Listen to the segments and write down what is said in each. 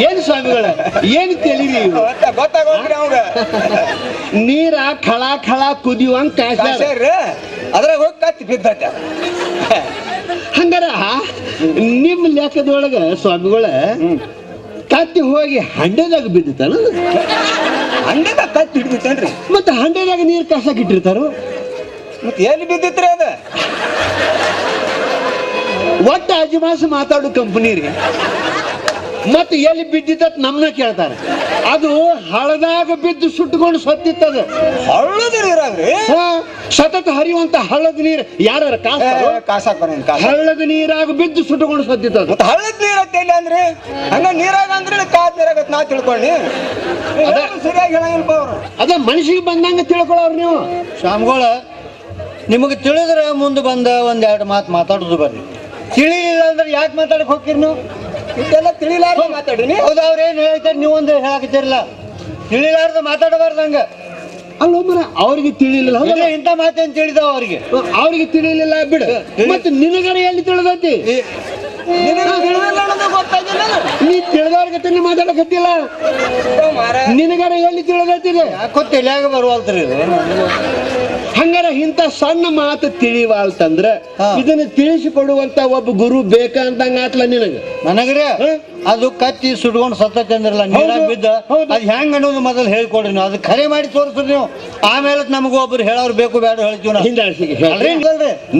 ಏನ್ ಸ್ವಾಮಿಗಳ ಏನ್? ಗೊತ್ತ ಗೊತ್ತಾಗೋದ್ರಿ ಅವಾಗ. ನೀರ ಖಳ ಖಳ ಕುದಿಯುವಂಗ ಅದ್ರಾಗ ಹೋಗಿ ಕತ್ತಿ ಬಿದ್ದ ಹಂಗಾರ ನಿಮ್ ಲೆಕ್ಕದೊಳಗ ಸ್ವಾಮಿಗಳ ಕತ್ತಿ ಹೋಗಿ ಹಂಡೆದಾಗ ಬಿದ್ದಿತ್ತಾನ ಹಂಡೆದಾಗ ಕತ್ತಿ ಹಿಡಿದಿತ್ತೇನ್ರಿ? ಮತ್ತೆ ಹಂಡೆದಾಗ ನೀರ್ ಕಸಕ್ ಇಟ್ಟಿರ್ತಾರು? ಮತ್ತೆ ಎಲ್ಲಿ ಬಿದ್ದಿತ್ರಿ ಅದ? ಒಟ್ಟ ಅಜಮಾಸ ಮಾತಾಡೋ ಕಂಪನಿ ರೀ. ಮತ್ತೆ ಎಲ್ಲಿ ಬಿದ್ದಿದ್ದ ನಮ್ನ ಕೇಳ್ತಾರೆ. ಅದು ಹಳದಾಗ ಬಿದ್ದು ಸುಟ್ಟುಕೊಂಡು ಸತ್ತಿತ್ತದ. ಹಳ್ಳದ ನೀರಾಗ್ರಿ? ಹಾ, ಸತತ ಹರಿಯುವಂತ ಹಳ್ಳದ ನೀರು ಯಾರು ಕಾಸ ಕಾಸಾಕ್ ಬರೋನ್ ಕಾಸ ಹಳ್ಳದ ನೀರಾಗ ಬಿದ್ದು ಸುಟ್ಟುಕೊಂಡು ಸತ್ತಿತ್ತದ. ಮತ್ತೆ ಹಳ್ಳದ ನೀರ ಅಂದ್ರೆ? ಹಂಗ ನೀರಾಗ ಅಂದ್ರೆ ಕಾದ ನೀರಾಗತ್ ನಾ ತಿಳ್ಕೊಳ್ಳಿ ಅದ. ಸರಿಯಾಗಿ ಹೇಳಂಗಿಲ್ಪ ಅವ್ರು. ಅದ ಮನುಷ್ಯಗೆ ಬಂದಂಗ ತಿಳ್ಕೊಳ್ಳೋರು ನೀವು. ಸ್ವಾಮಿಗಳ ನಿಮಗೆ ತಿಳಿದ್ರೆ ಮುಂದೆ ಬಂದ ಒಂದೆರಡು ಮಾತು ಮಾತಾಡೋದು ಬರ್ರಿ. ತಿಳಿಲಿಲ್ಲ ಅಂದ್ರೆ ಯಾಕೆ ಮಾತಾಡಕ್ ಹೋಗ್ತೀರಿ ನೀವು? ಇದೆಲ್ಲ ತಿಳಿಲಾರ ಮಾತಾಡಿನಿ ಹೌದು ಅವ್ರೇನು ಹೇಳ್ತಾರೆ ನೀವು ಒಂದು ಹೇಳಾಕತ್ತಿರಲ್ಲ ತಿಳಿಲಾರ್ದ ಮಾತಾಡಬಾರ್ದು ಹಂಗ. ಅಲ್ಲ ಒಬ್ಬರ ಅವ್ರಿಗೆ ತಿಳಿಲಿಲ್ಲ. ಹೌದಲ್ಲ? ಇಂಥ ಮಾತೇನು ತಿಳಿದಾವ ಅವ್ರಿಗೆ? ಅವ್ರಿಗೆ ತಿಳಿಲಿಲ್ಲ ಬಿಡು. ಮತ್ತೆ ನಿನಗರ ಎಲ್ಲಿ ತಿಳಿದೈತಿ? ನೀ ತಿಳಿದವ್ರಿಗೆ ತನ್ನ ಮಾತಾಡಕತ್ತಿಲ್ಲ ನಿನಗರ ಎಲ್ಲಿ ತಿಳಿದೈತಿದೆ ಯಾಕೋ ತಿಳಿಯಾಗ ಬರುವಲ್ತ್ರಿ ಹಂಗಾರ ಇಂತ ಸಣ್ಣ ಮಾತು ತಿಳಿವಾಳ್ತಂದ್ರ. ಇದನ್ನ ತಿಳಿಸಿಕೊಡುವಂತ ಒಬ್ಬ ಗುರು ಬೇಕ ಅಂತಂಗ ಆತ್ಲ ನಿನಗ? ನನಗ್ರೆ ಅದು ಕತ್ತಿ ಸುಡ್ಕೊಂಡು ಸತ್ತ ಅಂದ್ರಲ್ಲ ನೀರಾಗ ಬಿದ್ದ? ಅದ್ ಹೆಂಗ್ ಅನ್ನೋದು ಮೊದಲು ಹೇಳ್ಕೊಡ್ರಿ ನೀವು. ಅದು ಖರೆ ಮಾಡಿ ತೋರಿಸ್ರಿ ನೀವು. ಆಮೇಲೆ ನಮಗೂ ಒಬ್ರು ಹೇಳೋರು ಬೇಕು ಬೇಡ ಹೇಳ್ತೀವಿ ನಾವು. ಹಿಂದಾಳ್ಸಿಗೆ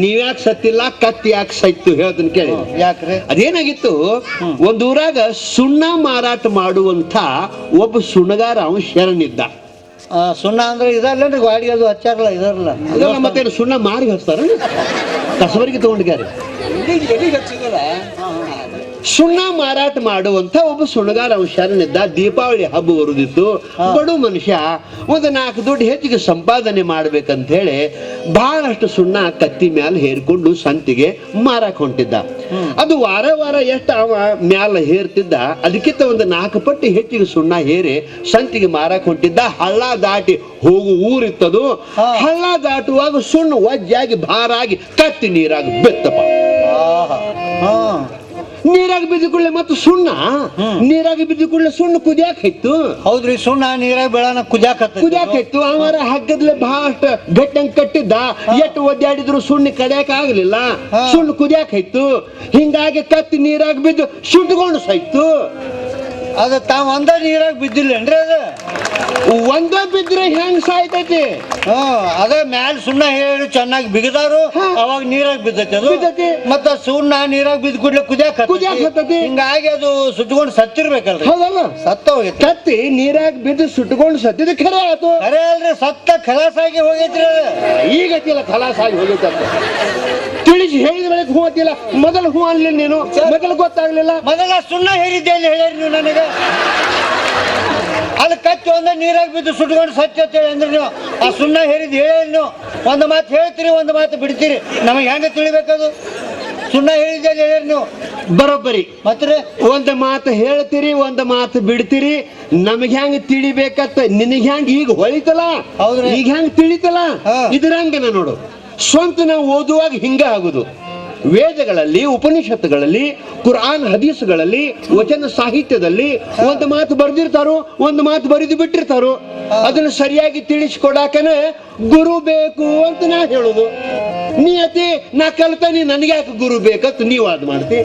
ನೀವ್ ಸತ್ತಿಲ್ಲ ಕತ್ತಿ ಯಾಕೆ ಸತ್ತು ಹೇಳ್ತೀನಿ ಕೇಳಿ. ಯಾಕ್ರಿ? ಅದೇನಾಗಿತ್ತು? ಒಂದೂರಾಗ ಊರಾಗ ಸುಣ್ಣ ಮಾರಾಟ ಮಾಡುವಂತ ಒಬ್ಬ ಸುಣಗಾರ ಅವನು ಶರಣಿದ್ದ ಸುಣ್ಣ ಅಂದ್ರೆ ಇದಲ್ಲೇನ್ರಿ ಗಾಡಿ ಅದು ಹಚ್ಚಾರಲ್ಲ ಇದರಲ್ಲ. ಮತ್ತೆ ಸುಣ್ಣ ಮಾರಿ ಹಚ್ತಾರ ಕಸಬರಿಗೆ ತಗೊಂಡಿದ್ದಾರೆ. ಎಲ್ಲಿಗೆ ಸುಣ್ಣ ಮಾರಾಟ ಮಾಡುವಂತ ಒಬ್ಬ ಸುಣ್ಣಗಾರ ಅಂಶನಿದ್ದ ದೀಪಾವಳಿ ಹಬ್ಬ ಬರುದಿತ್ತು ಬಡು ಮನುಷ್ಯ ಒಂದು ನಾಲ್ಕು ದುಡ್ಡು ಹೆಚ್ಚಿಗೆ ಸಂಪಾದನೆ ಮಾಡ್ಬೇಕಂತ ಹೇಳಿ ಬಹಳಷ್ಟು ಸುಣ್ಣ ಕತ್ತಿ ಮ್ಯಾಲ ಹೇರ್ಕೊಂಡು ಸಂತಿಗೆ ಮಾರಾಕ್ ಹೊಂಟಿದ್ದ. ಅದು ವಾರ ವಾರ ಎಷ್ಟು ಅವ ಮ್ಯಾಲ ಹೇರ್ತಿದ್ದ ಅದಕ್ಕಿಂತ ಒಂದು ನಾಲ್ಕು ಪಟ್ಟು ಹೆಚ್ಚಿಗೆ ಸುಣ್ಣ ಹೇರಿ ಸಂತಿಗೆ ಮಾರಾಕ್ ಹೊಂಟಿದ್ದ. ಹಳ್ಳ ದಾಟಿ ಹೋಗು ಊರಿತ್ತದು. ಹಳ್ಳ ದಾಟುವಾಗ ಸುಣ್ಣ ವಜ್ಜಾಗಿ ಭಾರಾಗಿ ಕತ್ತಿ ನೀರಾಗಿ ಬೆತ್ತಪ್ಪ. ನೀರಾಗ ಬಿದ್ದ ಕೂಡಲೇ ಮತ್ತು ಸುಣ್ಣ. ನೀರಾಗ ಬಿದ್ದ ಕೂಡಲೇ ಸುಣ್ಣ ಕುದಿಯಾಕ ಹೌದ್ರಿ ಸುಣ್ಣ ನೀರಾಗ ಬೆಳನ ಕುದಿಯಾಕ ಕುದಿಯಾಕ ಇತ್ತು ಅವರ ಹಗ್ಗದ್ಲೆ ಬಹಳಷ್ಟು ಗಟ್ಟಂಗ್ ಕಟ್ಟಿದ್ದ. ಎಷ್ಟು ಒದ್ದಾಡಿದ್ರು ಸುಣ್ಣ ಕಡಿಯಾಕ ಆಗ್ಲಿಲ್ಲ. ಸುಣ್ಣ ಕುದಿಯಾಕ ಹಿಂಗಾಗಿ ಕತ್ತಿ ನೀರಾಗ ಬಿದ್ದು ಸುಟ್ಕೊಂಡು ಸೈತು ಅದು ತಾವ್ ಒಂದ ನೀರಾಗ ಬಿದ್ದಿಲ್ಲೇನ್ರಿ ಅದು? ಒಂದ ಬಿದ್ರೆ ಹೆಂಗ್ ಸಾಯ್ತೈತಿ? ಹಾ ಅದ ಮ್ಯಾಲ ಸುಣ್ಣ ಹೇಳಿ ಚೆನ್ನಾಗಿ ಬಿಗದಾರು ಅವಾಗ ನೀರಾಗ ಬಿದ್ದೈತಿ ಅದು. ಬಿದ್ದೈತಿ. ಮತ್ತ ಸುಣ್ಣ ನೀರಾಗ ಬಿದ್ದ ಕೂಡ್ಲೆ ಕುದ್ಯಾಕ ಕುದ್ಯಾಕ್ ಹತ್ತೈತಿ. ಹಿಂಗಾಗಿ ಅದು ಸುಟ್ಕೊಂಡು ಸತ್ತಿರ್ಬೇಕಲ್ರಿ. ಹೌದಲ್ಲ? ಸತ್ತ ಹೋಗೈತಿ. ಕತ್ತಿ ನೀರಾಗ ಬಿದ್ದು ಸುಟ್ಕೊಂಡು ಸತ್ತಿದ ಖರೆ ಆತು ಖರೆ ಅಲ್ರಿ ಸತ್ತ ಖಲಾಸಾಗಿ ಹೋಗೈತ್ರಿ ಅದು. ಈಗ ಖಲಾಸ್ ಆಗಿ ಹೋಗೈತಂತ. ತಿಳಿಸಿ ಹೇಳಿದ ಬಳಿಕ ಹೂ ಅಂತಿಲ್ಲ ಮೊದಲು ಹೂ ಅನ್ಲಿಲ್ಲ ನೀನು ಮೊದಲು ಗೊತ್ತಾಗ್ಲಿಲ್ಲ. ಮೊದಲ ಸುಣ್ಣ ಹೇರಿದ್ದೆ ಅಂತ ಹೇಳಿರಿ ನೀವು ನನಗೆ. ಅಲ್ಲಿ ಕಚ್ಚಿ ಒಂದ ನೀರಾಗ ಬಿದ್ದು ಸುಟ್ಕೊಂಡು ಅಂತೇಳಿ ಅಂದ್ರೆ ನೀವು. ಆ ಸುಣ್ಣ ಹೇರಿದ್ ಹೇಳಿ ನೀವು. ಒಂದು ಮಾತು ಹೇಳ್ತೀರಿ ಒಂದು ಮಾತು ಬಿಡ್ತೀರಿ. ನಮಗೆ ಹೆಂಗೆ ತಿಳಿಬೇಕದು? ಸುಣ್ಣ ಹೇಳಿದ್ದೆ ಅಂತ ಹೇಳಿರಿ ನೀವು. ಬರೋಬ್ಬರಿ. ಮತ್ತೆ ಒಂದು ಮಾತು ಹೇಳ್ತೀರಿ ಒಂದು ಮಾತು ಬಿಡ್ತೀರಿ. ನಮಗೆ ಹೆಂಗ್ ತಿಳಿಬೇಕತ್ತ ನಿನಗ್ ಹೆಂಗ್ ಈಗ ಹೊಳಿತಲ್ಲ? ಹೌದ್ರಿ. ಈಗ ಹೆಂಗ್ ತಿಳಿತಲ್ಲ. ಇದ್ರಂಗನ ನೋಡು. ಸ್ವಂತ ನಾವು ಓದುವಾಗ ಹಿಂಗ ಆಗುದು. ವೇದಗಳಲ್ಲಿ ಉಪನಿಷತ್ತುಗಳಲ್ಲಿ ಕುರಾನ್ ಹದೀಸ್ಗಳಲ್ಲಿ ವಚನ ಸಾಹಿತ್ಯದಲ್ಲಿ ಒಂದು ಮಾತು ಬರ್ದಿರ್ತಾರೋ ಒಂದು ಮಾತು ಬರೆದು ಬಿಟ್ಟಿರ್ತಾರೋ ಅದನ್ನ ಸರಿಯಾಗಿ ತಿಳಿಸ್ಕೊಡಾಕನೆ ಗುರು ಬೇಕು ಅಂತ ನಾ ಹೇಳುದು. ನೀ ಅತಿ ನಾ ಕಲ್ತ ನೀ ನನಗೆ ಯಾಕೆ ಗುರು ಬೇಕಂತ ನೀವು ಅದು ಮಾಡ್ತಿ.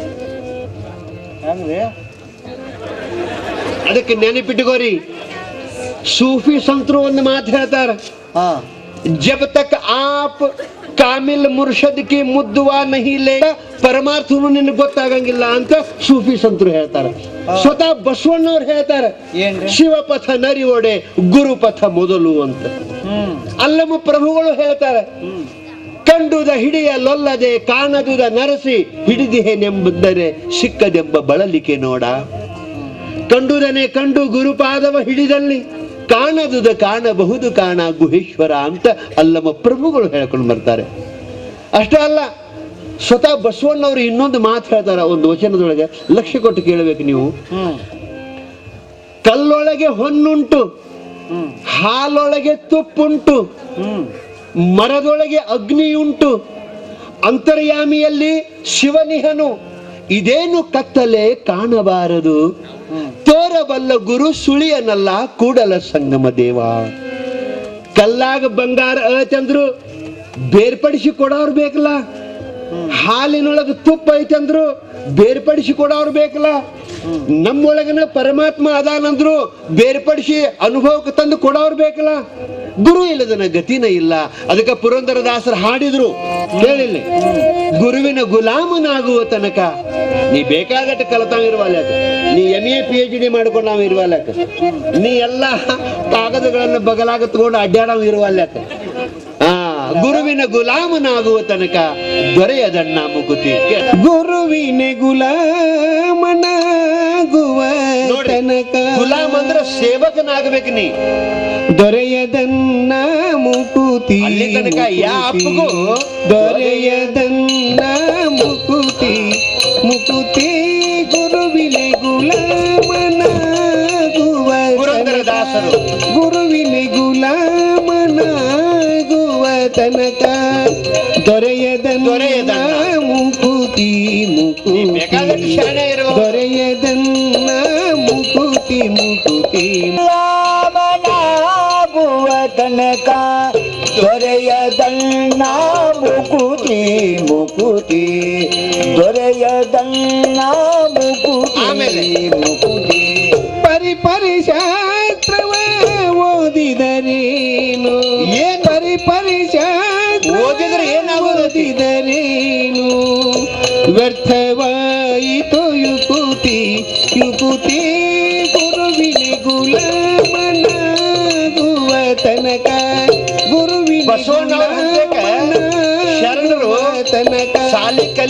ಅದಕ್ಕೆ ನೆನಪಿಟ್ಟುಕೋರಿ ಸೂಫಿ ಸಂತರು ಒಂದು ಮಾತು ಹೇಳ್ತಾರ. ಜಬ್ ತಕ್ ಆಪ್ ಕಾಮಿಲ್ ಮುರ್ಷದ್ ಕಿ ಮುದ್ದುವಾ ಲೇ. ಪರಮಾರ್ಥನು ನಿನಗೆ ಗೊತ್ತಾಗಂಗಿಲ್ಲ ಅಂತ ಸೂಫಿ ಸಂತರು ಹೇಳ್ತಾರೆ. ಸ್ವತಃ ಬಸವಣ್ಣವ್ರು ಹೇಳ್ತಾರೆ ಶಿವಪಥ ಶಿವಪಥ ಗುರು ಗುರುಪಥ ಮೊದಲು ಅಂತ. ಅಲ್ಲಮ್ಮ ಅಲ್ಲಮ ಪ್ರಭುಗಳು ಹೇಳ್ತಾರೆ ಕಂಡುದ ಹಿಡಿಯ ಲೊಲ್ಲದೆ ಕಾಣದುದ ನರಸಿ ಹಿಡಿದಿಹೆನೆಂಬುದರೆ ಸಿಕ್ಕದೆಂಬ ಬಳಲಿಕೆ ನೋಡ. ಕಂಡುದನೆ ಕಂಡು ಗುರುಪಾದವ ಹಿಡಿದಲ್ಲಿ. ಕಾಣದುದ ಕಾಣಬಹುದು ಕಾಣ ಗುಹೇಶ್ವರ ಅಂತ ಅಲ್ಲಮ್ಮ ಪ್ರಭುಗಳು ಹೇಳ್ಕೊಂಡು ಬರ್ತಾರೆ. ಅಷ್ಟೇ ಅಲ್ಲ ಸ್ವತಃ ಬಸವಣ್ಣವರು ಇನ್ನೊಂದು ಮಾತು ಹೇಳ್ತಾರ ಒಂದು ವಚನದೊಳಗೆ. ಲಕ್ಷ್ಯ ಕೊಟ್ಟು ಕೇಳಬೇಕು ನೀವು. ಕಲ್ಲೊಳಗೆ ಹೊನ್ನುಂಟು ಹಾಲೊಳಗೆ ತುಪ್ಪುಂಟು ಮರದೊಳಗೆ ಅಗ್ನಿಯುಂಟು ಅಂತರ್ಯಾಮಿಯಲ್ಲಿ ಶಿವನಿಹನು ಇದೇನು ಕತ್ತಲೆ ಕಾಣಬಾರದು? ತೋರಬಲ್ಲ ಗುರು ಸುಳಿಯನಲ್ಲ ಕೂಡಲ ಸಂಗಮ ದೇವ. ಕಲ್ಲಾಗ ಬಂಗಾರ ಐತಂದ್ರು ಬೇರ್ಪಡಿಸಿ ಕೊಡೋರು ಬೇಕಲ್ಲ? ಹಾಲಿನೊಳಗೆ ತುಪ್ಪ ಐತಂದ್ರು ಬೇರ್ಪಡಿಸಿ ಕೊಡೋರು ಬೇಕಲ್ಲ? ನಮ್ಮೊಳಗನ ಪರಮಾತ್ಮ ಅದಾನಂದ್ರು ಬೇರ್ಪಡಿಸಿ ಅನುಭವಕ್ಕೆ ತಂದು ಕೊಡೋರು ಬೇಕಲ್ಲ? ಗುರು ಇಲ್ಲದನ ಗತಿನ ಇಲ್ಲ. ಅದಕ್ಕೆ ಪುರಂದರದಾಸರು ಹಾಡಿದ್ರು. ಕೇಳಿಲ್ಲ. ಗುರುವಿನ ಗುಲಾಮನಾಗುವ ತನಕ ನೀ ಬೇಕಾದಟ್ಟು ಕಲಿತಾವ ನೀ M A P H D ಮಾಡ್ಕೊಂಡು ನಾವು ಇರುವಲ್ಲ ನೀ ಎಲ್ಲ ಕಾಗದಗಳನ್ನು ಬಗಲಾಗ ತಗೊಂಡು ಅಡ್ಡಾಡವ್ ಇರುವಲ್ಲ ಆ ಗುರುವಿನ ಗುಲಾಮನಾಗುವ ತನಕ ದೊರೆಯದಣ್ಣ ಮುಗುತಿ ಗುರುವಿನ ಗುಲಾಮನಾಗುವ ತನಕ ಗುಲಾಮ್ ಅಂದ್ರೆ ಸೇವಕನಾಗಬೇಕು ನೀ. ದೊರೆಯದನ್ನ ಮುಕುತಿ ತನಕ ಯಾ ದೊರೆಯದನ್ನ ಗುರುವಿನ ಗುಲಾಮನಾಗುವ ತನಕ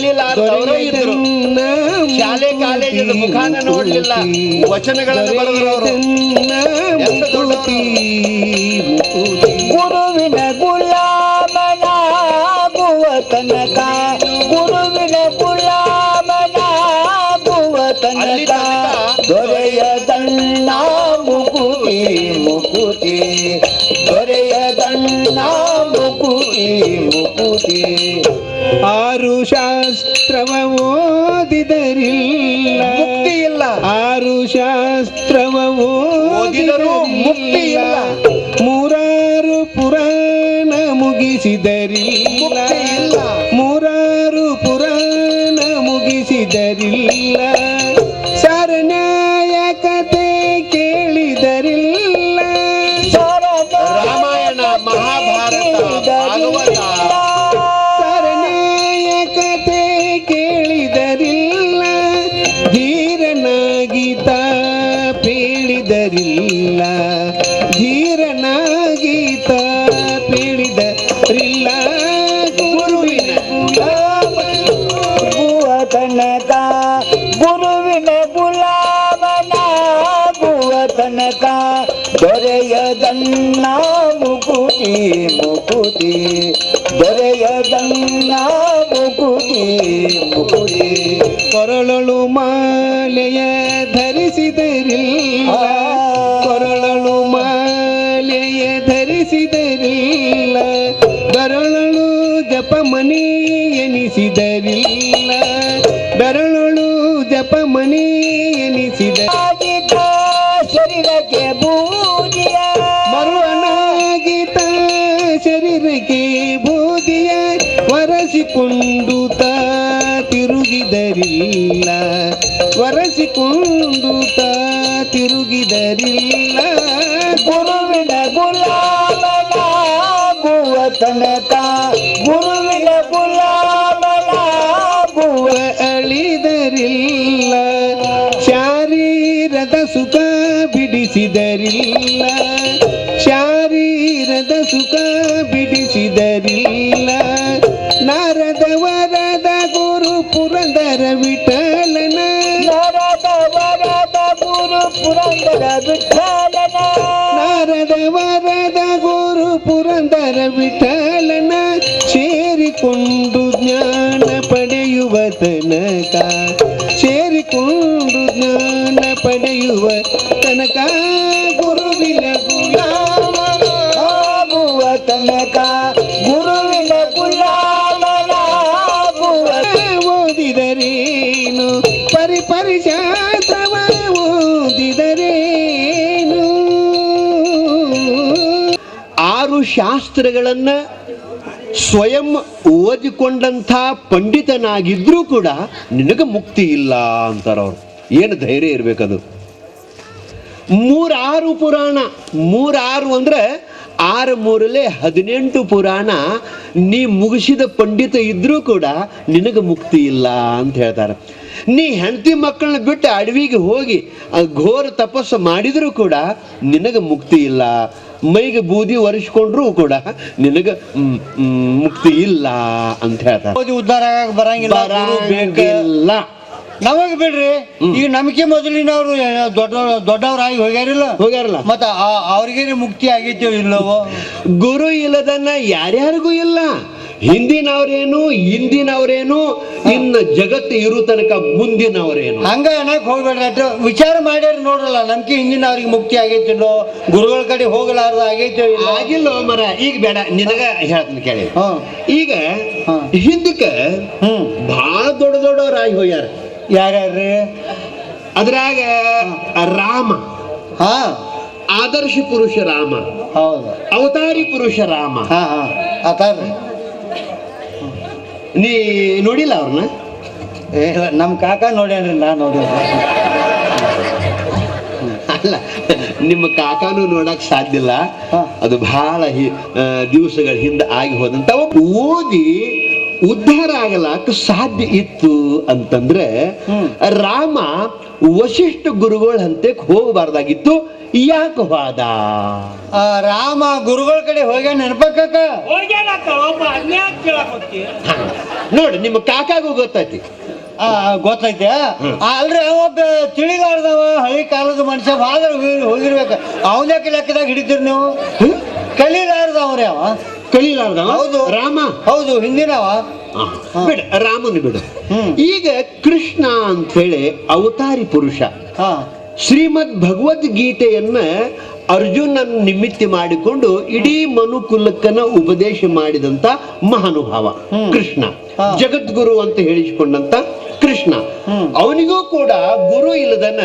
ಅವರು ಇದ್ರು. ಶಾಲೆ ಕಾಲೇಜದ ಮುಖಾನ ನೋಡಲಿಲ್ಲ. ವಚನಗಳನ್ನು ಬರೆದ್ರು ಅವರು. ಆರು ಶಾಸ್ತ್ರವ जी ಜಪಮಣಿ ಎನಿಸಿದ ನಾರದ ವರದ ಗುರು ಪುರಂದರ ವಿಠಲನ ನರದ ವರದ ಗುರು ಪುರಂದರ ವಿಠಲನ ನಾರದ ವರದ ಗುರು ಪುರಂದರ ವಿಠಲನ ಸೇರಿಕೊಂಡು ಜ್ಞಾನ ಪಡೆಯುವ ತನಕ ಸೇರಿಕೊಂಡು ಜ್ಞಾನ ಪಡೆಯುವ ತನಕ ಗುರುವಿನ ಶಾಸ್ತ್ರಗಳನ್ನ ಸ್ವಯಂ ಓದಿಕೊಂಡಂಥ ಪಂಡಿತನಾಗಿದ್ರೂ ಕೂಡ ನಿನಗೆ ಮುಕ್ತಿ ಇಲ್ಲ ಅಂತಾರೆ ಅವರು ಏನು ಧೈರ್ಯ ಇರಬೇಕದು. ಮೂರಾರು ಪುರಾಣ, ಮೂರಾರು ಅಂದರೆ ಆರು ಮೂರಲೆ ಹದಿನೆಂಟು ಪುರಾಣ ನೀ ಮುಗಿಸಿದ ಪಂಡಿತ ಇದ್ರೂ ಕೂಡ ನಿನಗೆ ಮುಕ್ತಿ ಇಲ್ಲ ಅಂತ ಹೇಳ್ತಾರೆ. ನೀ ಹೆಂಡತಿ ಮಕ್ಕಳನ್ನ ಬಿಟ್ಟು ಅಡವಿಗೆ ಹೋಗಿ ಘೋರ ತಪಸ್ಸು ಮಾಡಿದರೂ ಕೂಡ ನಿನಗೆ ಮುಕ್ತಿ ಇಲ್ಲ. ಮೈಗೆ ಬೂದಿ ಒರೆಸ್ಕೊಂಡ್ರು ಕೂಡ ನಿನಗ ಮುಕ್ತಿ ಇಲ್ಲ ಅಂತ ಹೇಳ್ತಾರೆ. ಓದಿ ಉದ್ಧಾರ ಆಗಕ್ ಬರಂಗಿಲ್ಲ ಗುರು ಬೇಕು. ಬರಂಗಿಲ್ಲ. ನಮಗ್ ಬಿಡ್ರಿ ಈಗ ನಮ್ಗೆ ಮೊದಲಿನವ್ರು ದೊಡ್ಡ ದೊಡ್ಡವ್ರಾಗಿ ಹೋಗ್ಯಾರಿಲ್ಲ? ಹೋಗ್ಯಾರಲ್ಲ. ಮತ್ತ ಅವ್ರಿಗೇನೆ ಮುಕ್ತಿ ಆಗೈತೋ ಇಲ್ಲವೋ? ಗುರು ಇಲ್ಲದನ್ನ ಯಾರ್ಯಾರಿಗೂ ಇಲ್ಲ. ಹಿಂದಿನವರೇನು ಹಿಂದಿನವರೇನು ಇನ್ನ ಜಗತ್ತು ಇರೋ ತನಕ ಮುಂದಿನವರೇನು? ಹಂಗ ಏನಕ್ಕೆ ಹೋಗ್ಬೇಡ್ರಿ ವಿಚಾರ ಮಾಡ್ಯಾರ ನೋಡ್ರಲ್ಲ ನಮ್ಗೆ ಹಿಂದಿನ ಅವ್ರಿಗೆ ಮುಕ್ತಿ ಆಗೈತಿಲ್ಲೋ ಗುರುಗಳ ಕಡೆ ಹೋಗಲಾರ್ದ ಆಗೈತೋ ಆಗಿಲ್ಲ ಮರ ಈಗ ಬೇಡ ನಿನಗ ಹೇಳ್ತೀನಿ ಕೇಳಿ. ಈಗ ಹಿಂದಕ್ಕೆ ಬಹಳ ದೊಡ್ಡ ದೊಡ್ಡವರಾಗಿ ಹೋಗ್ಯಾರ. ಯಾರ್ಯಾರ್ರಿ? ಅದ್ರಾಗ ರಾಮ ಹಾ. ಆದರ್ಶ ಪುರುಷ ರಾಮ ಹೌದು. ಅವತಾರಿ ಪುರುಷ ರಾಮ. ಹಾ ಹಾ. ನೀ ನೋಡಿಲ್ಲ ಅವ್ರನ್ನ ಇಲ್ಲ, ನಮ್ ಕಾಕ ನೋಡ್ಯಾನ್ರಿ ನಾ ನೋಡಿ ಅಲ್ಲ ನಿಮ್ಮ ಕಾಕಾನು ನೋಡಕ್ ಸಾಧ್ಯ ಇಲ್ಲ. ಅದು ಬಹಳ ದಿವಸಗಳ ಹಿಂದೆ ಆಗಿ ಹೋದಂತ ಓದಿ ಉದ್ಧಾರ ಆಗಲಾಕ ಸಾಧ್ಯ ಇತ್ತು ಅಂತಂದ್ರೆ ರಾಮ ವಶಿಷ್ಠ ಗುರುಗಳ ಹಂತಕ್ಕೆ ಹೋಗಬಾರ್ದಾಗಿತ್ತು. ಯಾಕೆ ಹೋದ ಆ, ರಾಮ ಗುರುಗಳ ಕಡೆ ಹೋಗ್ಯ ನೆನಪಕ್ಕ. ನೋಡಿ ನಿಮ್ಮ ಕಾಕಾಗೂ ಗೊತ್ತೈತಿ. ಆ, ಗೊತ್ತೈತೆ? ಆ, ಅಲ್ರಿ ಒಬ್ಬ ತಿಳಿಲಾರ್ದವ ಹಳಿ ಕಾಲದ ಮನುಷ್ಯ ಬಾದ್ರ ಹೋಗಿರ್ಬೇಕು. ಅವನ್ಯಾಕೆ ಲೆಕ್ಕದಾಗ ಹಿಡಿತೀರಿ ನೀವು? ಕಲೀಲಾರ್ದವ್ರಿ ಅವ. ಕಲೀಲಾರ್ದ ಹೌದು. ರಾಮ? ಹೌದು ಹಿಂದಿನವ. ಬಿಡ ಬಿಡು ರಾಮನು ಬಿಡು. ಈಗ ಕೃಷ್ಣ ಅಂತ ಹೇಳಿ ಅವತಾರಿ ಪುರುಷ. ಹಾ. ಶ್ರೀಮದ್ ಭಗವದ್ಗೀತೆಯನ್ನ ಅರ್ಜುನನ್ ನಿಮಿತ್ತಿ ಮಾಡಿಕೊಂಡು ಇಡೀ ಮನುಕುಲಕ್ಕನ ಉಪದೇಶ ಮಾಡಿದಂತ ಮಹಾನುಭಾವ ಕೃಷ್ಣ. ಜಗದ್ಗುರು ಅಂತ ಹೇಳಿಸಿಕೊಂಡಂತ ಕೃಷ್ಣ. ಅವನಿಗೂ ಕೂಡ ಗುರು ಇಲ್ಲದನ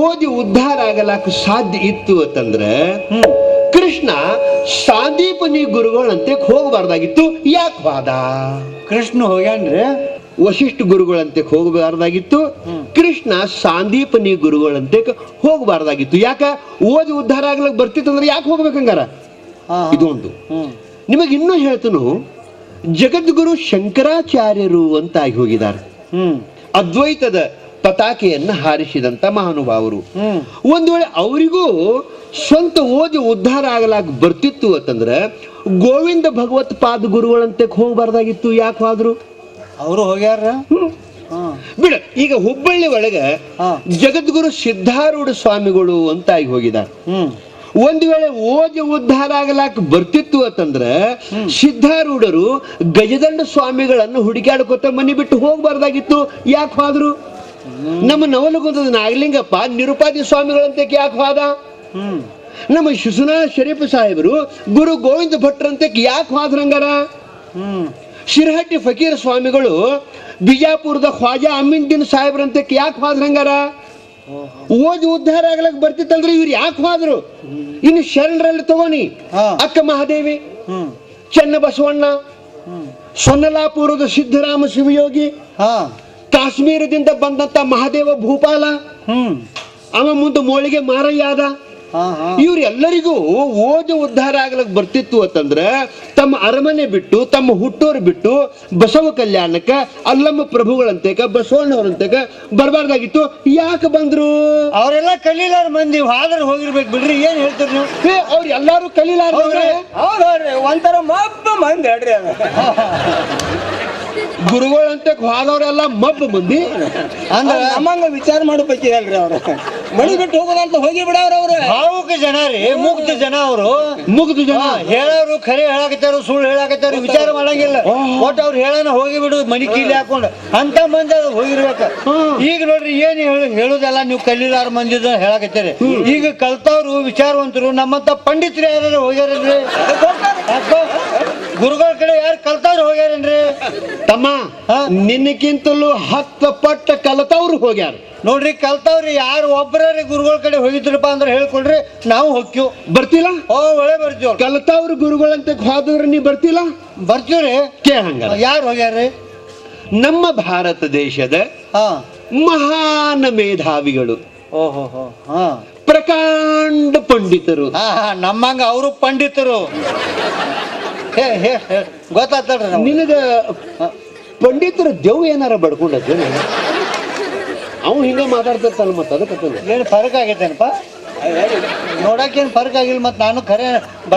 ಓದಿ ಉದ್ಧಾರ ಆಗಲಾಕ ಸಾಧ್ಯ ಇತ್ತು ಅಂತಂದ್ರೆ ಕೃಷ್ಣ ಸಾಂದೀಪನಿ ಗುರುಗಳಂತೆ ಹೋಗಬಾರ್ದಾಗಿತ್ತು. ಯಾಕೆ ವಾದ? ಕೃಷ್ಣ ಹೋಗ್ಯಾನ್ರಿ? ವಶಿಷ್ಠ ಗುರುಗಳಂತೆ ಹೋಗಬಾರ್ದಾಗಿತ್ತು ಕೃಷ್ಣ ಸಾಂದೀಪನಿ ಗುರುಗಳಂತೆ ಹೋಗಬಾರ್ದಾಗಿತ್ತು. ಯಾಕ? ಓದಿ ಉದ್ಧಾರ ಆಗ್ಲಕ್ ಬರ್ತಿತ್ತಂದ್ರೆ ಯಾಕೆ ಹೋಗ್ಬೇಕಂಗಾರ ಇದೊಂದು. ಇದು ಒಂದು ನಿಮಗೆ ಇನ್ನೂ ಹೇಳ್ತನು ಜಗದ್ಗುರು ಶಂಕರಾಚಾರ್ಯರು ಅಂತ ಆಗಿ ಹೋಗಿದ್ದಾರೆ ಅದ್ವೈತದ ಪತಾಕೆಯನ್ನ ಹಾರಿಸಿದಂತ ಮಹಾನುಭಾವರು. ಒಂದು ವೇಳೆ ಅವರಿಗೂ ಸ್ವಂತ ಓದಿ ಉದ್ಧಾರ ಆಗಲಾಕ ಬರ್ತಿತ್ತು ಅಂತಂದ್ರೆ ಗೋವಿಂದ ಭಗವತ್ ಪಾದ ಗುರುಗಳಂತೆ ಹೋಗಬಾರ್ದಾಗಿತ್ತು ಯಾಕೆ ಹೋದ್ರು ಅವರು ಹೋಗ್ಯಾರ? ಬಿಡ ಈಗ ಹುಬ್ಬಳ್ಳಿ ಒಳಗ. ಜಗದ್ಗುರು ಸಿದ್ಧಾರೂಢ ಸ್ವಾಮಿಗಳು ಅಂತ ಆಗಿ ಹೋಗಿದ್ದಾರೆ ಹ್ಮ್. ಒಂದು ವೇಳೆ ಓದಿ ಉದ್ಧಾರ ಆಗಲಾಕ ಬರ್ತಿತ್ತು ಅಂತಂದ್ರೆ ಸಿದ್ಧಾರೂಢರು ಗಜದಂಡ ಸ್ವಾಮಿಗಳನ್ನು ಹುಡುಕಾಡ್ಕೊತ ಮನಿ ಬಿಟ್ಟು ಹೋಗ್ಬಾರ್ದಾಗಿತ್ತು. ಯಾಕೆ ಹೋದ್ರು? ನಮ್ಮ ನವಲಗುಂದದ ನಾಗಲಿಂಗಪ್ಪ ನಿರುಪಾದಿ ಸ್ವಾಮಿಗಳಂತೆ ಯಾಕೆ ಹೋದ? ಹ್ಮ್. ನಮ್ಮ ಶಿಶುನಾ ಶರೀಫ್ ಸಾಹೇಬರು ಗುರು ಗೋವಿಂದ ಭಟ್ರಂತೆ ಯಾಕೆ ಹೋದ್ರಂಗಾರ? ಹ್ಮ್. ಶಿರಹಟ್ಟಿ ಫಕೀರ್ ಸ್ವಾಮಿಗಳು ಬಿಜಾಪುರದ ಖ್ವಾಜಾ ಅಮೀನ್ದೀನ್ ಸಾಹೇಬ್ರಂತೆ ಯಾಕೆ ಹೋದ್ರಂಗಾರ ಓದಿ ಉದ್ಧಾರ ಆಗ್ಲಕ್ ಬರ್ತಿತ್ತಲ್ರಿ ಇವ್ರು ಯಾಕೆ ಹೋದ್ರು? ಇನ್ನು ಶರಣರಲ್ಲಿ ತಗೋನಿ ಅಕ್ಕ ಮಹಾದೇವಿ ಹ್ಮ್. ಚೆನ್ನ ಬಸವಣ್ಣ ಸೊನ್ನಲಾಪುರದ ಸಿದ್ದರಾಮ ಶಿವಯೋಗಿ ಕಾಶ್ಮೀರದಿಂದ ಬಂದಂತ ಮಹಾದೇವ ಭೂಪಾಲ ಹ್ಮ್. ಅವ ಮುಂದೆ ಮೋಳಿಗೆ ಮಾರಯ್ಯಾದ ಹಾ ಹಾ ಇವ್ರೆಲ್ಲರಿಗೂ ಓದಿ ಉದ್ಧಾರ ಆಗ್ಲಕ್ ಬರ್ತಿತ್ತು ಅಂತಂದ್ರೆ ತಮ್ಮ ಅರಮನೆ ಬಿಟ್ಟು ತಮ್ಮ ಹುಟ್ಟೋರು ಬಿಟ್ಟು ಬಸವ ಕಲ್ಯಾಣಕ್ಕ ಅಲ್ಲಮ್ಮ ಪ್ರಭುಗಳಂತೇಕ ಬಸವಣ್ಣವ್ರಂತೇಕ ಬರಬಾರ್ದಾಗಿತ್ತು. ಯಾಕೆ ಬಂದ್ರು? ಅವರೆಲ್ಲ ಕಲೀಲಾರ ಮಂದಿ ಹಾದ್ರ ಹೋಗಿರ್ಬೇಕು ಬಿಡ್ರಿ ಏನ್ ಹೇಳ್ತೀರಿ ನೀವು? ಅವ್ರು ಎಲ್ಲಾರು ಕಲೀಲಾರ ಒಂಥರ ಮಬ್ಬ ಮಂದಿ ಹೇಳ್ರಿ ಗುರುಗಳಂತೆ ಹೋದವರೆಲ್ಲ ಮಬ್ಬ ಮಂದಿ. ಅಂದ್ರೆ ನಮ್ಮಂಗ ವಿಚಾರ ಮಾಡೋ ಬಗ್ಗೆ ಅಲ್ರಿ ಅವ್ರ. ಮಳಿ ಬಿಟ್ಟು ಹೋಗೋದಂತ ಹೋಗಿ ಬಿಡವ್ರ ಅವ್ರು. ಭಾವುಕ ಜನ ರೀ ಮುಗ್ಧ ಜನ ಅವರು. ಮುಗ್ಧ ಜನ. ಹೇಳೋರು ಖರೆ ಹೇಳಾಕತ್ತಾರ ಸುಳ್ಳು ಹೇಳಾಕತ್ತಾರ ವಿಚಾರ ಮಾಡಂಗಿಲ್ಲ. ಒಟ್ಟು ಅವ್ರು ಹೇಳನ ಹೋಗಿ ಬಿಡು ಮನಿ ಕೀಲಿ ಹಾಕೊಂಡು. ಅಂತ ಮಂದಿ ಅದು ಹೋಗಿರ್ಬೇಕ. ಈಗ ನೋಡ್ರಿ ಏನ್ ಹೇಳು ಹೇಳುದೆಲ್ಲ ನೀವು ಕಲೀಲಾರ ಮಂದಿ ಹೇಳಾಕತ್ತೀರಿ. ಈಗ ಕಲ್ತವ್ರು ವಿಚಾರವಂತರು ನಮ್ಮಂತ ಪಂಡಿತರು ಯಾರು ಹೋಗ್ಯಾರ? ಗುರುಗಳ ಕಡೆ ಯಾರು ಕಲ್ತವ್ರು ಹೋಗ್ಯಾರೇನ್ರಿ? ತಮ್ಮ? ನಿನ್ನಕ್ಕಿಂತಲೂ ಹತ್ತು ಪಟ್ಟ ಕಲ್ತವ್ರು ಹೋಗ್ಯಾರ. ನೋಡ್ರಿ ಕಲ್ತವ್ರಿ ಯಾರು ಒಬ್ಬರೇ ಗುರುಗಳ ಕಡೆ ಹೋಗಿದ್ರಪ್ಪ ಅಂದ್ರೆ ಹೇಳ್ಕೊಡ್ರಿ ನಾವು ಹೊಕ್ಕಿವ್ ಬರ್ತಿಲ್ಲ? ಓ ಒಳ್ಳೆ ಬರ್ತೀವ್ ಕಲತವ್ರು ಗುರುಗಳಂತ ಹೋದ್ರ ನೀ ಬರ್ತಿಲ್ಲ? ಬರ್ತೀವ್ರಿ. ಕೇಳಂಗ ಯಾರು ಹೋಗ್ಯಾರ್ರಿ? ನಮ್ಮ ಭಾರತ ದೇಶದ ಆ ಮಹಾನ್ ಮೇಧಾವಿಗಳು. ಓಹೋ ಹೋ ಹಾ. ಪ್ರಕಾಂಡ ಪಂಡಿತರು. ನಮ್ಮಂಗ ಅವರು ಪಂಡಿತರು. ಹೇ ಹೇ ಹೇ ಗೊತ್ತಾತಲ್ರಿ ನಮ್ಗೆ ನಿನಗ ಪಂಡಿತರ ದೇವ್ ಏನಾರ ಬಡ್ಕೊಂಡದ್ದು ಅವ್ ಹಿಂಗ ಮಾತಾಡ್ತಿರ್ತಾನ ಮತ್ತ ಅದಕ್ಕೆ ಏನು ಫರಕ್ ಆಗೈತೇನಪ್ಪ? ನೋಡಕ್ಕೇನು ಫರ್ಕ್ ಆಗಿಲ್ಲ ಮತ್ತೆ ನಾನು ಖರೆ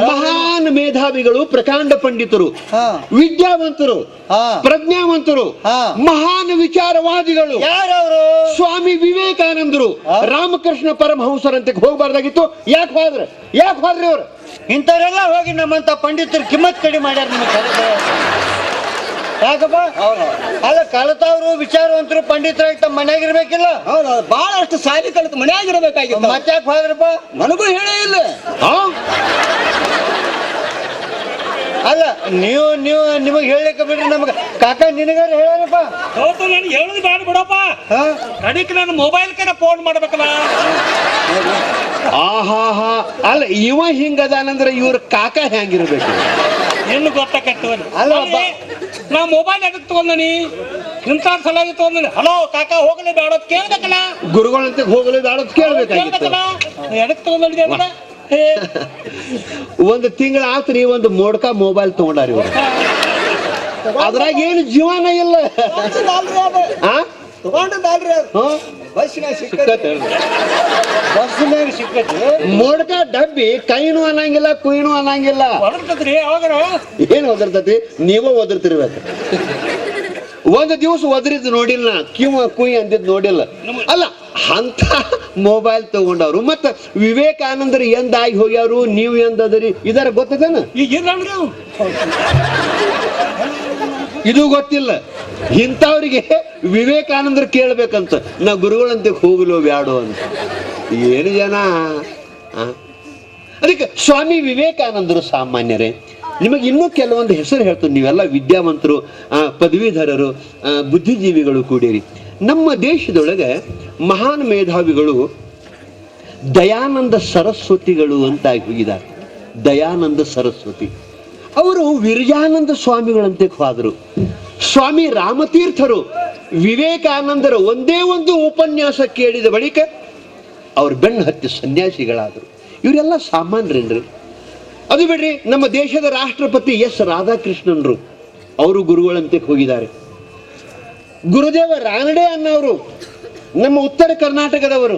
ಮಹಾನ್ ಮೇಧಾವಿಗಳು ಪ್ರಕಾಂಡ ಪಂಡಿತರು ಹಾ. ವಿದ್ಯಾವಂತರು ಹಾ. ಪ್ರಜ್ಞಾವಂತರು ಹಾ. ಮಹಾನ್ ವಿಚಾರವಾದಿಗಳು. ಯಾರವರು? ಸ್ವಾಮಿ ವಿವೇಕಾನಂದರು? ರಾಮಕೃಷ್ಣ ಪರಮಹಂಸರಂತೆ ಹೋಗ್ಬಾರ್ದಾಗಿತ್ತು. ಯಾಕೆ ಹೋದ್ರೆ? ಯಾಕೆ ಹೋದ್ರಿ ಅವ್ರು? ಇಂಥವರೆಲ್ಲ ಹೋಗಿ ನಮ್ಮಂತ ಪಂಡಿತರು ಕಿಮ್ಮತ್ ಕಡಿಮೆ ಮಾಡ್ಯಾರ ನಿಮಗೆ ಯಾಕಪ್ಪ? ಅಲ್ಲ ಕಳತವ್ರು ವಿಚಾರವಂತರು ಪಂಡಿತರಾಗಿ ತಮ್ಮ ಮನ್ಯಾಗ ಇರ್ಬೇಕಿಲ್ಲ ಹೌದು ಬಹಳಷ್ಟು ಸಾಲಿ ಕಲಿತು ಮನೆಯಾಗಿರ್ಬೇಕಾಗಿತ್ತು. ಮತ್ತೆ ಯಾಕೆ ಹೋದ್ರಪ್ಪ? ನನಗೂ ಹೇಳೇ ಇಲ್ಲ? ಅಲ್ಲ ನೀವು ನೀವು ನಿಮಗೆ ಹೇಳಲಿಕ್ಕೆ ಬಿಡ್ರಿ ನಮಗೆ. ಕಾಕ ನಿನಗಾರ ಹೇಳಪ್ಪ ಹೌದು ನಾನು ಹೇಳುದು ಬೇಡ ಬಿಡಪ್ಪ. ಹಾ? ಕಡಿಕ್ ನನ್ನ ಮೊಬೈಲ್ ಕಡೆ ಫೋನ್ ಮಾಡ್ಬೇಕಲ್ಲ. ಆಹಾಹಾ. ಅಲ್ಲ ಇವ ಹಿಂಗದಾನಂದ್ರೆ ಇವ್ರ ಕಾಕ ಹೆಂಗಿರ್ಬೇಕು? ಏನು ಗೊತ್ತ ಅಲ್ಲ, ಬ- ನಾ ಮೊಬೈಲ್ ಎದಕ್ ತಗೊಂಡನಿ? ಇಂಥ ಸಲಾಗಿ ತಗೊಂಡನಿ? ಹಲೋ ಕಾಕ ಹೋಗಲಿ ಬೇಡ ಕೇಳ್ಬೇಕಲ್ಲ? ಗುರುಗಳಂತೆ ಹೋಗಲಿ ಬೇಡ ಕೇಳ್ಬೇಕಲ್ಲ? ಎದಕ್ ತಗೊಂಡಿದ್ದೆ ಅಂತ? ಒಂದು ತಿಂಗಳ ನೀ ಒಂದು ಮೋಡ್ಕ ಮೊಬೈಲ್ ತಗೊಂಡಾರಿ ಅದ್ರಾಗ ಏನು ಜೀವನ ಇಲ್ಲ. ತಗೊಂಡದಲ್ರಿ ಅದು? ಬಸ್ಸಿನ ಸಿಕ್ಕ ಸಿಕ್ಕತ್ತೆ. ಹೇಳ್ರಿ. ಬಸ್ಸಿನಾಗ ಸಿಕ್ಕೈತಿ ಮೋಡ್ಕ ಡಬ್ಬಿ ಕೈನು ಅನ್ನಂಗಿಲ್ಲ ಕುಯ್ನು ಅನ್ನಂಗಿಲ್ಲ. ಹೊರಡ್ತದ್ರಿ ಯಾವಾಗಾರ? ಏನ್ ಒದರ್ತತಿ? ನೀವ ಒದರ್ತಿರ್ಬೇಕು. ಒಂದ್ ದಿವಸ ಒದರಿದ್ ನೋಡಿಲ್ಲ. ಕಿವ ಕುಯ್ ಅಂದಿದ್ ನೋಡಿಲ್ಲ. ಅಲ್ಲ ಅಂತ ಮೊಬೈಲ್ ತಗೊಂಡವ್ರು. ಮತ್ತ ವಿವೇಕಾನಂದರು ಎಂದಾಗಿ ಹೋಗ್ಯಾರು ನೀವು ಎಂದದ್ರಿ ಇದರ ಗೊತ್ತದೇನ? ಈಗ ಇರ್ಲನ್ರಿ ಅವ್. ಇದು ಗೊತ್ತಿಲ್ಲ. ಇಂಥವ್ರಿಗೆ ವಿವೇಕಾನಂದರು ಕೇಳ್ಬೇಕಂತ. ನಾ ಗುರುಗಳಂತೆ ಹೋಗಲು ಬ್ಯಾಡು ಅಂತ. ಏನು ಜನ? ಅದಕ್ಕೆ ಸ್ವಾಮಿ ವಿವೇಕಾನಂದರು ಸಾಮಾನ್ಯರೇ, ನಿಮಗೆ ಇನ್ನೂ ಕೆಲವೊಂದು ಹೆಸರು ಹೇಳ್ತೀನಿ. ನೀವೆಲ್ಲ ವಿದ್ಯಾವಂತರು ಪದವೀಧರರು ಬುದ್ಧಿಜೀವಿಗಳು ಕೂಡಿರಿ. ನಮ್ಮ ದೇಶದೊಳಗೆ ಮಹಾನ್ ಮೇಧಾವಿಗಳು ದಯಾನಂದ ಸರಸ್ವತಿಗಳು ಅಂತ ಹೋಗಿದ್ದಾರೆ ದಯಾನಂದ ಸರಸ್ವತಿ. ಅವರು ವಿರಜಾನಂದ ಸ್ವಾಮಿಗಳಂತೆ ಹೋದರು ಸ್ವಾಮಿ ರಾಮತೀರ್ಥರು ವಿವೇಕಾನಂದರ ಒಂದೇ ಒಂದು ಉಪನ್ಯಾಸ ಕೇಳಿದ ಬಳಿಕ ಅವ್ರು ಬೆನ್ನು ಹತ್ತಿ ಸನ್ಯಾಸಿಗಳಾದರು. ಇವರೆಲ್ಲ ಸಾಮಾನ್ಯರೇನ್ರಿ? ಅದು ಬಿಡ್ರಿ, ನಮ್ಮ ದೇಶದ ರಾಷ್ಟ್ರಪತಿ ಎಸ್ ರಾಧಾಕೃಷ್ಣನ್ರು ಅವರು ಗುರುಗಳಂತೆ ಹೋಗಿದ್ದಾರೆ. ಗುರುದೇವ ರಾನಡೆ ಅನ್ನೋರು ನಮ್ಮ ಉತ್ತರ ಕರ್ನಾಟಕದವರು,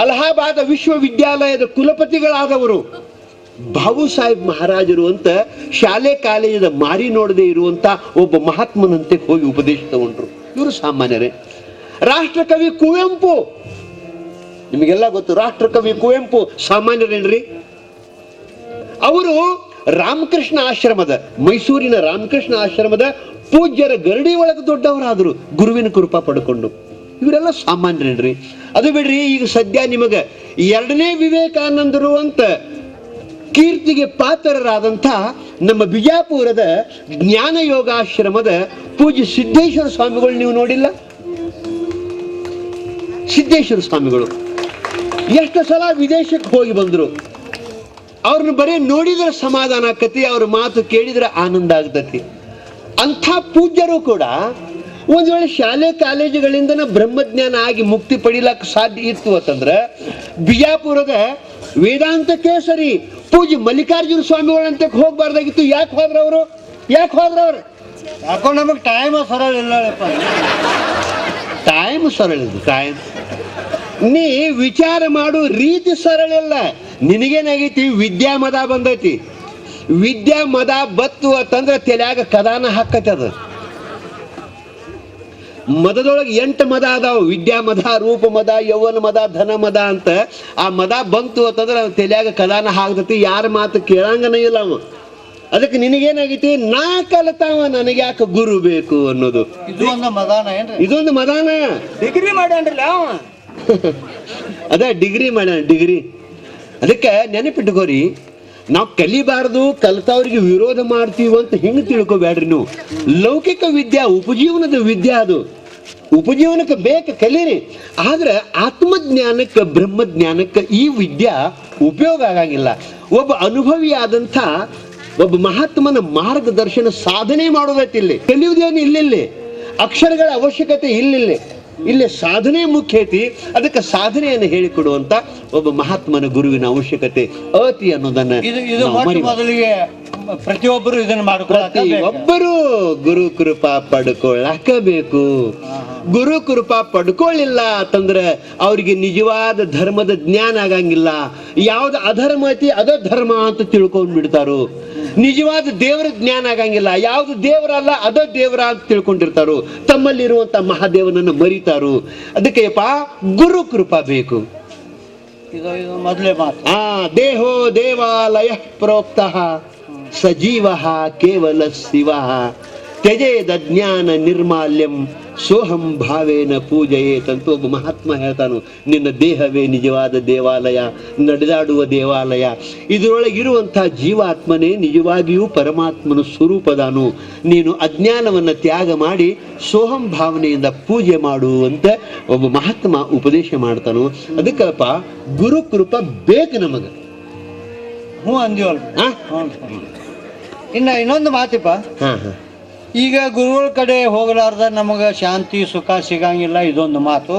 ಅಲಹಾಬಾದ ವಿಶ್ವವಿದ್ಯಾಲಯದ ಕುಲಪತಿಗಳಾದವರು ಬಾಬು ಸಾಹೇಬ್ ಮಹಾರಾಜರು ಅಂತ ಶಾಲೆ ಕಾಲೇಜದ ಮಾರಿ ನೋಡದೆ ಇರುವಂತ ಒಬ್ಬ ಮಹಾತ್ಮನಂತೆ ಹೋಗಿ ಉಪದೇಶ ತಗೊಂಡ್ರು. ಇವರು ಸಾಮಾನ್ಯರೇ. ರಾಷ್ಟ್ರಕವಿ ಕುವೆಂಪು. ನಿಮಗೆಲ್ಲ ಗೊತ್ತು, ರಾಷ್ಟ್ರಕವಿ ಕುವೆಂಪು ಸಾಮಾನ್ಯರೇನ್ರಿ? ಅವರು ರಾಮಕೃಷ್ಣ ಆಶ್ರಮದ, ಮೈಸೂರಿನ ರಾಮಕೃಷ್ಣ ಆಶ್ರಮದ ಪೂಜ್ಯರ ಗರಡಿ ಒಳಗೆ ದೊಡ್ಡವರಾದರು, ಗುರುವಿನ ಕೃಪಾ ಪಡ್ಕೊಂಡು. ಇವರೆಲ್ಲ ಸಾಮಾನ್ಯರೇನ್ರಿ? ಅದು ಬಿಡ್ರಿ, ಈಗ ಸದ್ಯ ನಿಮಗೆ ಎರಡನೇ ವಿವೇಕಾನಂದರು ಅಂತ ಕೀರ್ತಿಗೆ ಪಾತ್ರರಾದಂಥ ನಮ್ಮ ಬಿಜಾಪುರದ ಜ್ಞಾನ ಯೋಗಾಶ್ರಮದ ಪೂಜ್ಯ ಸಿದ್ದೇಶ್ವರ ಸ್ವಾಮಿಗಳು ನೀವು ನೋಡಿಲ್ಲ? ಸಿದ್ದೇಶ್ವರ ಸ್ವಾಮಿಗಳು. ಎಷ್ಟು ಸಲ ವಿದೇಶಕ್ಕೆ ಹೋಗಿ ಬಂದರು. ಅವ್ರನ್ನ ಬರೀ ನೋಡಿದ್ರೆ ಸಮಾಧಾನ ಆಕತಿ, ಅವ್ರ ಮಾತು ಕೇಳಿದ್ರೆ ಆನಂದ ಆಗ್ತತಿ. ಅಂಥ ಪೂಜ್ಯರು ಕೂಡ ಒಂದು ವೇಳೆ ಶಾಲೆ ಕಾಲೇಜುಗಳಿಂದನ ಬ್ರಹ್ಮಜ್ಞಾನ ಆಗಿ ಮುಕ್ತಿ ಪಡೀಲಕ್ಕೆ ಸಾಧ್ಯ ಇತ್ತು ಅಂತಂದ್ರೆ ಬಿಜಾಪುರದ ವೇದಾಂತ ಕೇಸರಿ ಪೂಜ್ಯ ಮಲ್ಲಿಕಾರ್ಜುನ ಸ್ವಾಮಿಗಳಂತೆ ಹೋಗ್ಬಾರ್ದಾಗಿತ್ತು. ಯಾಕೆ ಹೋದ್ರ ಅವರು ಯಾಕೆ ಹೋದ್ರ ಅವ್ರು ಯಾಕೋ ನಮಗೆ ಟೈಮ್ ಸರಳ ಇಲ್ಲಪ್ಪ ಟೈಮ್ ಸರಳ ಇದು ಟೈಮ್ ನೀ ವಿಚಾರ ಮಾಡು ರೀತಿ ಸರಳ ಇಲ್ಲ. ನಿನಗೇನಾಗೈತಿ ವಿದ್ಯಾ ಮದ ಬಂದೈತಿ. ವಿದ್ಯಾ ಮದ ಬತ್ತು ಅಂತಂದ್ರೆ ತಲ್ಯಾಗ ಕದಾನ ಹಾಕತಿ ಅದು. ಮದದೊಳಗೆ ಎಂಟು ಮದ ಅದಾವ. ವಿದ್ಯಾ ಮದ ರೂಪ ಮದ ಯೌವನ ಮದ ಧನ ಮದ ಅಂತ. ಆ ಮದ ಬಂತು ಅಂತಂದ್ರೆ ತಲ್ಯಾಗ ಕದಾನ ಹಾಕ್ತತಿ ಯಾರ ಮಾತು ಕೇಳಂಗನ ಇಲ್ಲ ಅವ. ಅದಕ್ಕೆ ನಿನಗೇನಾಗೈತಿ? ನಾ ಕಲಿತಾವ ನನಗೆ ಯಾಕೆ ಗುರು ಬೇಕು ಅನ್ನೋದು. ಇದು ಒಂದು ಮದಾನ ಇದೊಂದು ಮದಾನ. ಡಿಗ್ರಿ ಮಾಡ್ಯಾನ್ರಲ್ಲ ಅದ ಡಿಗ್ರಿ ಮಾಡ್ಯಾನ ಡಿಗ್ರಿ. ಅದಕ್ಕೆ ನೆನಪಿಟ್ಟುಕೋರಿ ನಾವು ಕಲಿಬಾರದು ಕಲಿತವ್ರಿಗೆ ವಿರೋಧ ಮಾಡ್ತೀವಿ ಅಂತ ಹಿಂಗೆ ತಿಳ್ಕೊಬೇಡ್ರಿ ನೀವು. ಲೌಕಿಕ ವಿದ್ಯಾ ಉಪಜೀವನದ ವಿದ್ಯಾ ಅದು. ಉಪಜೀವನಕ್ಕೆ ಬೇಕು ಕಲೀರಿ. ಆದ್ರೆ ಆತ್ಮಜ್ಞಾನಕ್ಕೆ, ಬ್ರಹ್ಮಜ್ಞಾನಕ್ಕೆ ಈ ವಿದ್ಯಾ ಉಪಯೋಗ ಆಗಂಗಿಲ್ಲ. ಒಬ್ಬ ಅನುಭವಿ ಅನುಭವಿಯಾದಂಥ, ಒಬ್ಬ ಮಹಾತ್ಮನ ಮಾರ್ಗದರ್ಶನ ಸಾಧನೆ ಮಾಡೋದೈತಿ ಇಲ್ಲಿ ಕಲಿಯುವುದೇನು ಇಲ್ಲಿಲ್ಲಿ? ಅಕ್ಷರಗಳ ಅವಶ್ಯಕತೆ ಇಲ್ಲಿಲ್ಲಿ. ಇಲ್ಲಿ ಸಾಧನೆ ಮುಖ್ಯ ಐತಿ ಅದಕ್ಕೆ ಸಾಧನೆಯನ್ನು ಹೇಳಿಕೊಡುವಂತ ಒಬ್ಬ ಮಹಾತ್ಮನ ಗುರುವಿನ ಅವಶ್ಯಕತೆ ಅತಿ ಅನ್ನೋದನ್ನ ಮೊದಲಿಗೆ ಪ್ರತಿಯೊಬ್ಬರು ಇದನ್ನ ಮಾಡ್ಕೊಳಕ ಪ್ರತಿ ಒಬ್ಬರು ಗುರು ಕೃಪಾ ಪಡ್ಕೊಳ್ಳಾಕ ಬೇಕು ಗುರು ಕೃಪಾ ಪಡ್ಕೊಳ್ಳಿಲ್ಲ ಅಂತಂದ್ರೆ ಅವ್ರಿಗೆ ನಿಜವಾದ ಧರ್ಮದ ಜ್ಞಾನ ಆಗಂಗಿಲ್ಲ. ಯಾವ್ದು ಅಧರ್ಮ ಐತಿ ಅದ ಧರ್ಮ ಅಂತ ತಿಳ್ಕೊಂಡ್ ಬಿಡ್ತಾರು. ನಿಜವಾದ ದೇವರ ಜ್ಞಾನ ಆಗಂಗಿಲ್ಲ. ಯಾವ್ದು ದೇವರಲ್ಲ ಅದ ದೇವರ ಅಂತ ತಿಳ್ಕೊಂಡಿರ್ತಾರು. ತಮ್ಮಲ್ಲಿರುವಂತ ಮಹಾದೇವನನ್ನ ಮರಿತಾರು. ಅದಕ್ಕೆಪ್ಪ ಗುರು ಕೃಪಾ ಬೇಕು. ಮೊದಲೇ ಮಾತು. ಆ ದೇಹೋ ದೇವಾಲಯ ಪ್ರೋಕ್ತ ಸಜೀವ ಕೇವಲ ಶಿವ ತ್ಯಜೇದ ಜ್ಞಾನ ನಿರ್ಮಾಲ್ಯಂ ಸೋಹಂ ಭಾವೇನ ಪೂಜೆಯೇ ಅಂತ ಒಬ್ಬ ಮಹಾತ್ಮ ಹೇಳ್ತಾನು ನಿನ್ನ ದೇಹವೇ ನಿಜವಾದ ದೇವಾಲಯ ನಡೆದಾಡುವ ದೇವಾಲಯ. ಇದರೊಳಗಿರುವಂತಹ ಜೀವಾತ್ಮನೇ ನಿಜವಾಗಿಯೂ ಪರಮಾತ್ಮನ ಸ್ವರೂಪದಾನು. ನೀನು ಅಜ್ಞಾನವನ್ನು ತ್ಯಾಗ ಮಾಡಿ ಸೋಹಂ ಭಾವನೆಯಿಂದ ಪೂಜೆ ಮಾಡುವಂತ ಒಬ್ಬ ಮಹಾತ್ಮ ಉಪದೇಶ ಮಾಡ್ತಾನು. ಅದಕ್ಕಪ್ಪ ಗುರು ಕೃಪ ಬೇಕು ನಮಗ. ಹ್ಞೂ ಅಂದಿವಲ್ ಹಾ ಇನ್ನ ಇನ್ನೊಂದು ಮಾತಿಪ್ಪ. ಹಾ ಹಾ. ಈಗ ಗುರುಗಳ ಕಡೆ ಹೋಗಲಾರ್ದ ನಮಗ ಶಾಂತಿ ಸುಖ ಸಿಗಂಗಿಲ್ಲ ಇದೊಂದು ಮಾತು.